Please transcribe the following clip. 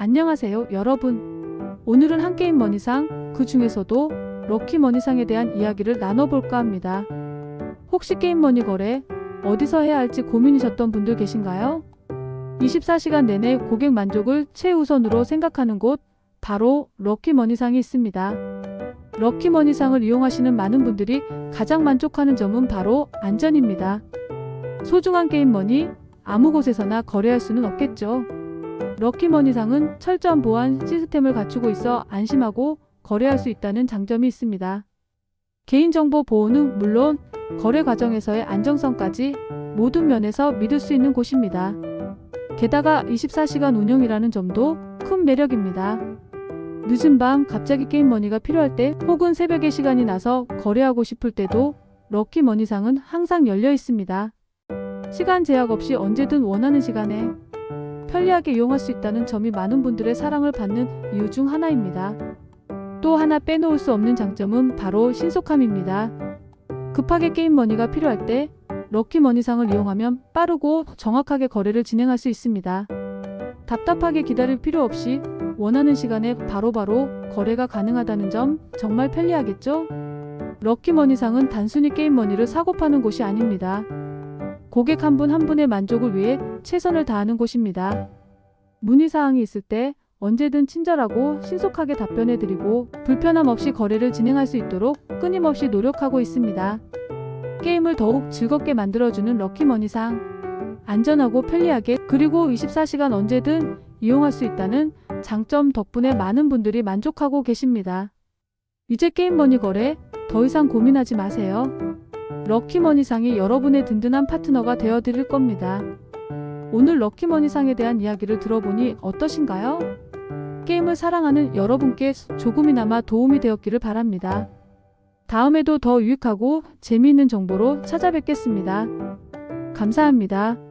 안녕하세요, 여러분. 오늘은 한 게임 머니상, 그 중에서도 럭키 머니상에 대한 이야기를 나눠볼까 합니다. 혹시 게임 머니 거래 어디서 해야 할지 고민이셨던 분들 계신가요? 24시간 내내 고객 만족을 최우선으로 생각하는 곳, 바로 럭키 머니상이 있습니다. 럭키 머니상을 이용하시는 많은 분들이 가장 만족하는 점은 바로 안전입니다. 소중한 게임 머니, 아무 곳에서나 거래할 수는 없겠죠. 럭키머니상은 철저한 보안 시스템을 갖추고 있어 안심하고 거래할 수 있다는 장점이 있습니다. 개인정보 보호는 물론 거래 과정에서의 안정성까지 모든 면에서 믿을 수 있는 곳입니다. 게다가 24시간 운영이라는 점도 큰 매력입니다. 늦은 밤 갑자기 게임머니가 필요할 때 혹은 새벽에 시간이 나서 거래하고 싶을 때도 럭키머니상은 항상 열려 있습니다. 시간 제약 없이 언제든 원하는 시간에 편리하게 이용할 수 있다는 점이 많은 분들의 사랑을 받는 이유 중 하나입니다. 또 하나 빼놓을 수 없는 장점은 바로 신속함입니다. 급하게 게임 머니가 필요할 때 럭키 머니상을 이용하면 빠르고 정확하게 거래를 진행할 수 있습니다. 답답하게 기다릴 필요 없이 원하는 시간에 바로바로 거래가 가능하다는 점 정말 편리하겠죠? 럭키 머니상은 단순히 게임 머니를 사고 파는 곳이 아닙니다. 고객 한분한 분의 만족을 위해 최선을 다하는 곳입니다. 문의사항이 있을 때 언제든 친절하고 신속하게 답변해드리고 불편함 없이 거래를 진행할 수 있도록 끊임없이 노력하고 있습니다. 게임을 더욱 즐겁게 만들어주는 럭키머니상. 안전하고 편리하게 그리고 24시간 언제든 이용할 수 있다는 장점 덕분에 많은 분들이 만족하고 계십니다. 이제 게임머니 거래 더 이상 고민하지 마세요. 럭키머니상이 여러분의 든든한 파트너가 되어 드릴 겁니다. 오늘 럭키머니상에 대한 이야기를 들어보니 어떠신가요? 게임을 사랑하는 여러분께 조금이나마 도움이 되었기를 바랍니다. 다음에도 더 유익하고 재미있는 정보로 찾아뵙겠습니다. 감사합니다.